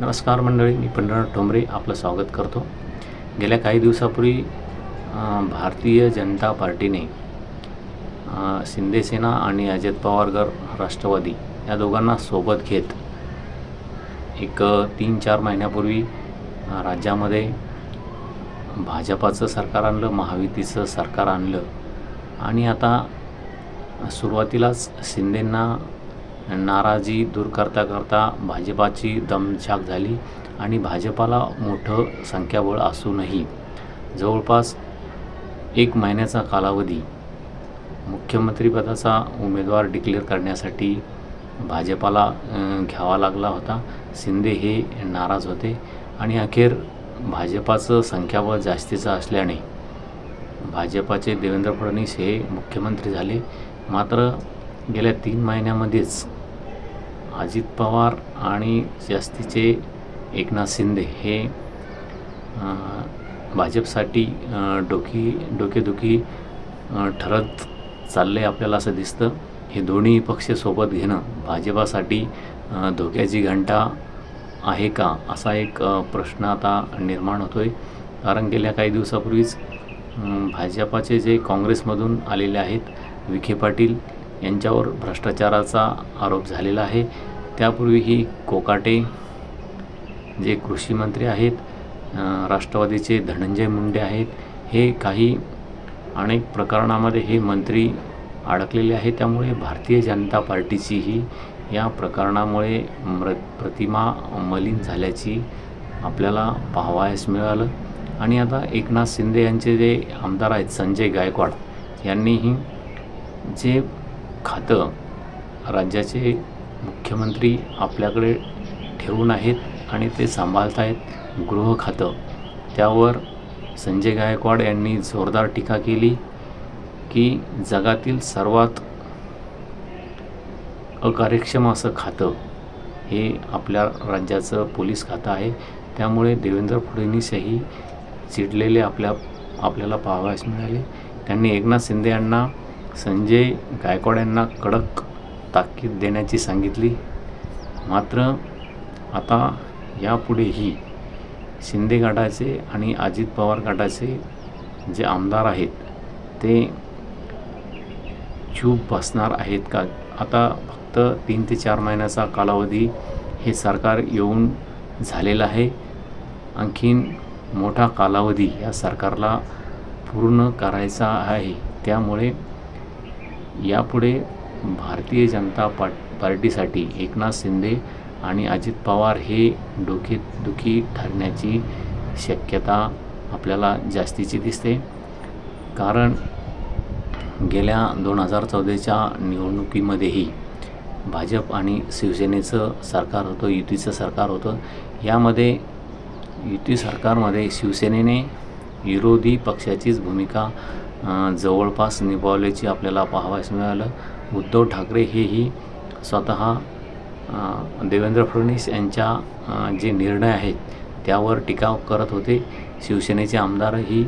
नमस्कार मंडळी मी पंढरनाथ ठोंबरे आपलं स्वागत करतो. गेल्या काही दिवसापूर्वी भारतीय जनता पार्टीने शिंदेसेना आणि अजित पवार राष्ट्रवादी या दोघांना सोबत घेत एक तीन चार महिन्यापूर्वी राज्यामध्ये भाजपाचं सरकार आणलं महायुतीचं सरकार आणलं आणि आता सुरुवातीलाच शिंदेंना नाराजी दूर करता करता भाजपाची दमछाक झाली आणि भाजपाला मोठं संख्याबळ असूनही जवळपास एक महिन्याचा कालावधी मुख्यमंत्रीपदाचा उमेदवार डिक्लेअर करण्यासाठी भाजपाला घ्यावा लागला होता. शिंदे हे नाराज होते आणि अखेर भाजपाचं संख्याबळ जास्तीचं असल्याने भाजपाचे देवेंद्र फडणवीस हे मुख्यमंत्री झाले. मात्र गेल्या तीन महिन्यामध्येच अजित पवार आणि जास्तीचे एकनाथ शिंदे हे भाजपसाठी डोकी डोकेदुखी ठरत चालले आपल्याला असं दिसतं. हे दोन्ही पक्ष सोबत घेणं भाजपासाठी धोक्याची घंटा आहे का? असा एक प्रश्न आता निर्माण होतो आहे कारण गेल्या काही दिवसापूर्वीच भाजपाचे जे काँग्रेसमधून आलेले आहेत विखे पाटील यांच्यावर भ्रष्टाचाराचा आरोप झालेला आहे. त्यापूर्वीही कोकाटे जे कृषी मंत्री आहेत राष्ट्रवादीचे धनंजय मुंडे आहेत हे काही अनेक प्रकरणामध्ये हे मंत्री अडकलेले आहेत. त्यामुळे भारतीय जनता पार्टीचीही या प्रकरणामुळे म्र प्रतिमा मलिन झाल्याची आपल्याला पाहावयास मिळालं. आणि आता एकनाथ शिंदे यांचे जे आमदार आहेत संजय गायकवाड यांनीही जे खातं राज्याचे मुख्यमंत्री आपल्याकडे ठेवून आहेत आणि ते सांभाळत आहेत गृह खातं. त्यावर संजय गायकवाड यांनी जोरदार टीका केली की जगातील सर्वात अकार्यक्षम असं खातं हे आपल्या राज्याचं पोलीस खातं आहे. त्यामुळे देवेंद्र फडणवीसही चिडलेले आपल्या आपल्याला पाहावयास मिळाले. त्यांनी एकनाथ शिंदे यांना संजय गायकवाड यांना कडक ताकीद देण्याची सांगितली. मात्र आता यापुढेही शिंदे गटाचे आणि अजित पवार गटाचे जे आमदार आहेत ते चूप बसणार आहेत का? आता फक्त तीन ते चार महिन्याचा कालावधी हे सरकार येऊन झालेलं आहे. आणखीन मोठा कालावधी या सरकारला पूर्ण करायचा आहे. त्यामुळे यापुढे भारतीय जनता पाट पार्टीसाठी एकनाथ शिंदे आणि अजित पवार हे डोकेदुखी ठरण्याची शक्यता आपल्याला जास्तीची दिसते. कारण गेल्या दोन हजार चौदाच्या निवडणुकीमध्येही भाजप आणि शिवसेनेचं सरकार होतं युतीचं सरकार होतं. यामध्ये युती सरकारमध्ये शिवसेनेने विरोधी पक्षाचीच भूमिका जवळपास निभावल्याची आपल्याला पाहावयास मिळालं. उद्धव ठाकरे हेही स्वतः देवेंद्र फडणवीस यांच्या जे निर्णय आहेत त्यावर टीका करत होते. शिवसेनेचे आमदारही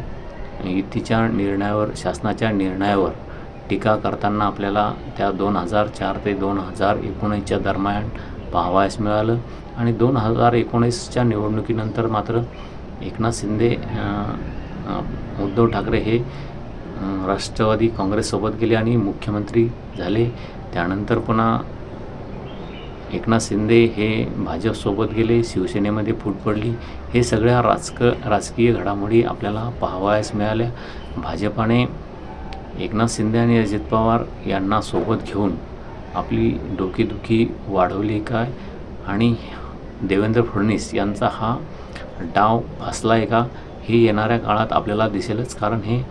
युतीच्या निर्णयावर शासनाच्या निर्णयावर टीका करताना आपल्याला त्या दोन हजार चार ते दोन हजार एकोणीसच्या दरम्यान पाहावयास मिळालं. आणि दोन हजार एकोणीसच्या निवडणुकीनंतर मात्र एकनाथ शिंदे उद्धव ठाकरे हे राष्ट्रवादी काँग्रेससोबत गेले आणि मुख्यमंत्री झाले. त्यानंतर पुन्हा एकनाथ शिंदे हे भाजपसोबत गेले. शिवसेनेमध्ये फूट पडली. हे सगळ्या राजक राजकीय घडामोडी आपल्याला पाहावयास मिळाल्या. भाजपाने एकनाथ शिंदे आणि अजित पवार यांना सोबत घेऊन आपली डोकेदुखी वाढवली काय? आणि देवेंद्र फडणवीस यांचा हा डाव असला आहे का? हे येणाऱ्या काळात आपल्याला दिसेलच. कारण हे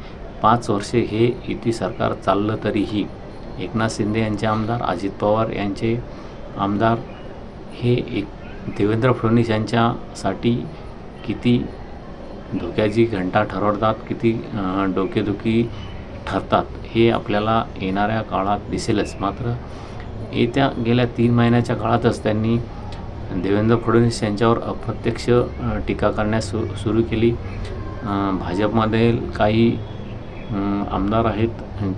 पाच वर्षे हे युती सरकार चाललं तरीही एकनाथ शिंदे यांचे आमदार अजित पवार यांचे आमदार हे एक देवेंद्र फडणवीस यांच्यासाठी किती धोक्याची घंटा ठरवतात किती डोकेदुखी ठरतात हे आपल्याला येणाऱ्या काळात दिसेलच. मात्र येत्या गेल्या तीन महिन्याच्या काळातच त्यांनी देवेंद्र फडणवीस यांच्यावर अप्रत्यक्ष टीका करण्यास सु सुरू केली. भाजपमधील भाजपमध्ये काही आमदार आहेत.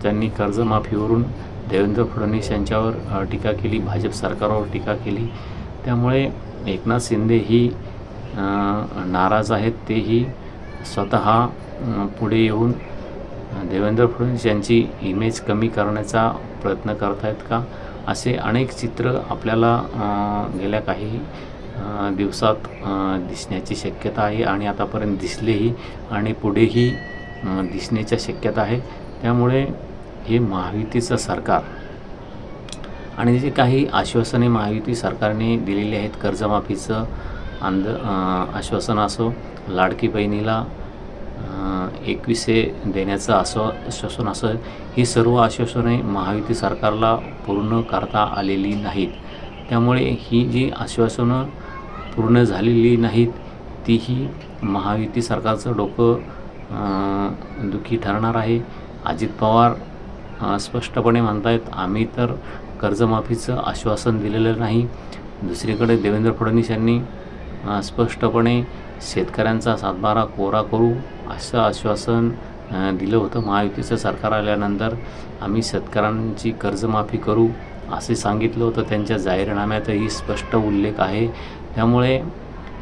त्यांनी कर्जमाफीवरून देवेंद्र फडणवीस यांच्यावर टीका केली. भाजप सरकारवर टीका केली. त्यामुळे एकनाथ शिंदे ही नाराज आहेत. तेही स्वतः पुढे येऊन देवेंद्र फडणवीस यांची इमेज कमी करण्याचा प्रयत्न करत आहेत का? असे अनेक चित्र आपल्याला गेल्या काही दिवसात दिसण्याची शक्यता आहे आणि आतापर्यंत दिसलेही आणि पुढेही दिसण्याच्या शक्यता आहे. त्यामुळे हे महायुतीचं सरकार आणि जे काही आश्वासने महायुती सरकारने दिलेली आहेत कर्जमाफीचं आंद आश्वासन असो लाडकी बहिणीला एकवीसशे देण्याचं असं आश्वासन असं ही सर्व आश्वासने महायुती सरकारला पूर्ण करता आलेली नाहीत. त्यामुळे ही जी आश्वासनं पूर्ण झालेली नाहीत तीही महायुती सरकारचं डोकं दुखी ठरणार आहे. अजित पवार स्पष्टपणे स्पष्टपणे म्हणतायत आम्ही तर कर्जमाफीचं आश्वासन दिलेलं नाही. दुसरीकडे देवेंद्र फडणवीस यांनी स्पष्टपणे शेतकऱ्यांचा सातबारा कोरा करू असं आश्वासन दिलं होतं महायुतीचं सरकार आल्यानंतर. आम्ही शेतकऱ्यांची कर्जमाफी करू असे सांगितलं होतं. त्यांच्या जाहीरनाम्यातही स्पष्ट उल्लेख आहे. त्यामुळे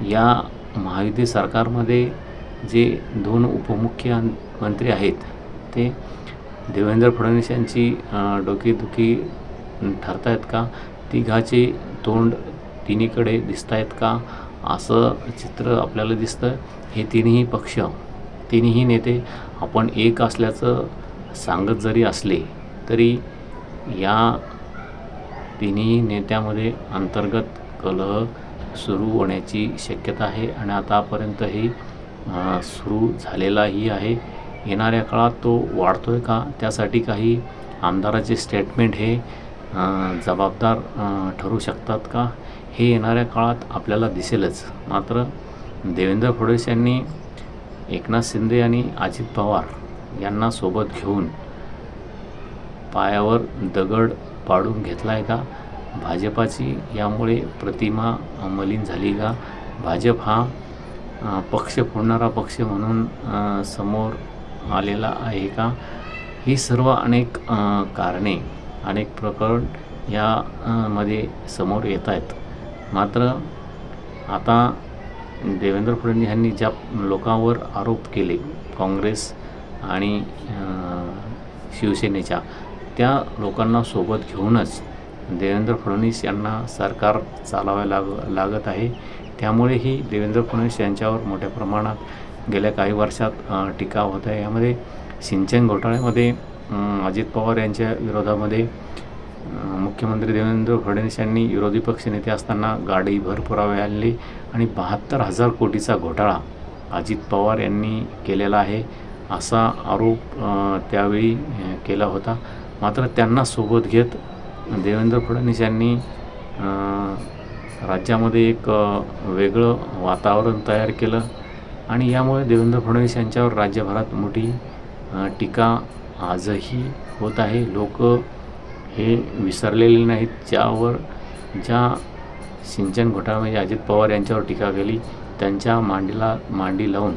या महायुती सरकारमध्ये जे दोन उपमुख्यमंत्री आहेत ते देवेंद्र फडणवीस यांची डोकेदुखी ठरत आहेत का तिघाचे तोंड तिन्हीकडे दिसत आहेत का? असं चित्र आपल्याला दिसतं हे तिन्ही पक्ष तिन्ही नेते आपण एक असल्याचं सांगत जरी असले तरी या तिन्ही नेत्यामध्ये अंतर्गत कलह सुरू होण्याची शक्यता आहे. आणि आतापर्यंतही सुरू झालेलाही आहे. येणाऱ्या काळात तो वाढतो आहे का? त्यासाठी काही आमदाराचे स्टेटमेंट हे जबाबदार ठरू शकतात का? हे येणाऱ्या काळात आपल्याला दिसेलच. मात्र देवेंद्र फडणवीस यांनी एकनाथ शिंदे आणि अजित पवार यांना सोबत घेऊन पायावर दगड पाडून घेतला आहे का? भाजपाची यामुळे प्रतिमा मलिन झाली का? भाजप हा पक्ष फोडणारा पक्ष म्हणून समोर आलेला आहे का? ही सर्व अनेक कारणे अनेक प्रकरण या मध्ये समोर येत आहेत. मात्र आता देवेंद्र फडणवीस यांनी ज्या लोकांवर आरोप केले काँग्रेस आणि शिवसेनेच्या त्या लोकांना सोबत घेऊनच देवेंद्र फडणवीस यांना सरकार चालवावे लाग लागत आहे. त्यामुळेही देवेंद्र फडणवीस यांच्यावर मोठ्या प्रमाणात गेल्या काही वर्षात टीका होत आहे. यामध्ये सिंचन घोटाळ्यामध्ये अजित पवार यांच्या विरोधामध्ये मुख्यमंत्री देवेंद्र फडणवीस यांनी विरोधी पक्षनेते असताना गाडी पुरावे आणले आणि बहात्तर हजार कोटीचा घोटाळा अजित पवार यांनी केलेला आहे असा आरोप त्यावेळी केला होता. मात्र त्यांना सोबत घेत देवेंद्र फडणवीस यांनी राज्यामध्ये एक वेगळं वातावरण तयार केलं आणि यामुळे देवेंद्र फडणवीस यांच्यावर राज्यभरात मोठी टीका आजही होत आहे. लोक हे विसरलेले नाहीत. ज्यावर ज्या सिंचन घोटाळ्यामध्ये म्हणजे अजित पवार यांच्यावर टीका केली त्यांच्या मांडीला मांडी लावून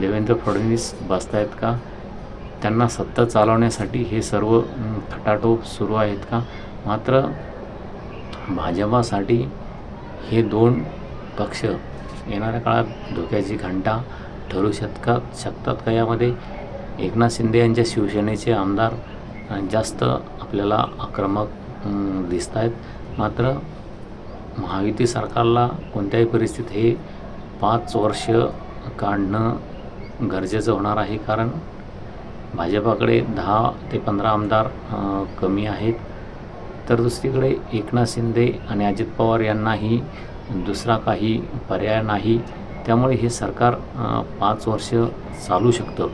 देवेंद्र फडणवीस बसतायत का? त्यांना सत्ता चालवण्यासाठी हे सर्व खटाटोप सुरू आहेत का? मात्र भाजपासाठी हे दोन पक्ष येणाऱ्या काळात धोक्याची घंटा ठरू शकतात शकतात का यामध्ये? एकनाथ शिंदे यांच्या शिवसेनेचे आमदार जास्त आपल्याला आक्रमक दिसत आहेत मात्र महायुती सरकारला कोणत्याही परिस्थितीत हे पाच वर्ष काढणं गरजेचं होणार आहे कारण भाजपाकडे दहा ते पंधरा आमदार कमी आहेत. तर दुसरीकडे एकनाथ शिंदे आणि अजित पवार यांनाही दुसरा काही पर्याय नाही. त्यामुळे हे सरकार पाच वर्ष चालू शकतं.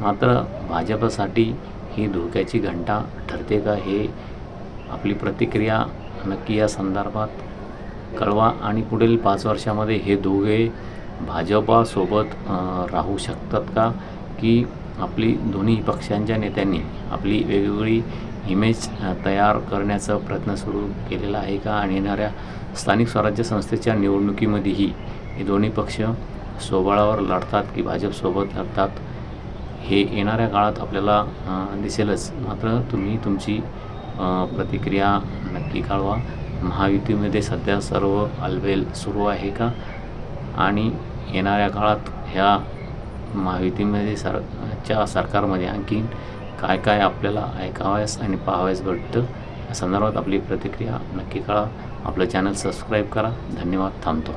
मात्र भाजपसाठी ही धोक्याची घंटा ठरते का हे आपली प्रतिक्रिया नक्की या संदर्भात कळवा आणि पुढील पाच वर्षामध्ये हे दोघे भाजपासोबत राहू शकतात का? की आपली दोन्ही पक्षांच्या नेत्यांनी आपली वेगवेगळी इमेज तयार करण्याचा प्रयत्न सुरू केलेला आहे का? आणि येणाऱ्या स्थानिक स्वराज्य संस्थेच्या निवडणुकीमध्येही हे दोन्ही पक्ष सोबळावर लढतात की भाजपसोबत लढतात हे येणाऱ्या काळात आपल्याला दिसेलच. मात्र तुम्ही तुमची प्रतिक्रिया नक्की कळवा. महायुतीमध्ये सध्या सर्व अलबेल सुरू आहे का? आणि येणाऱ्या काळात ह्या महायुतीमध्ये सर च्या सरकारमध्ये आणखीन काय काय आपल्याला ऐकावयास आणि पाहावयास भेटतं या संदर्भात आपली प्रतिक्रिया नक्की कळा. आपलं चॅनल सबस्क्राईब करा. धन्यवाद. थांबतो.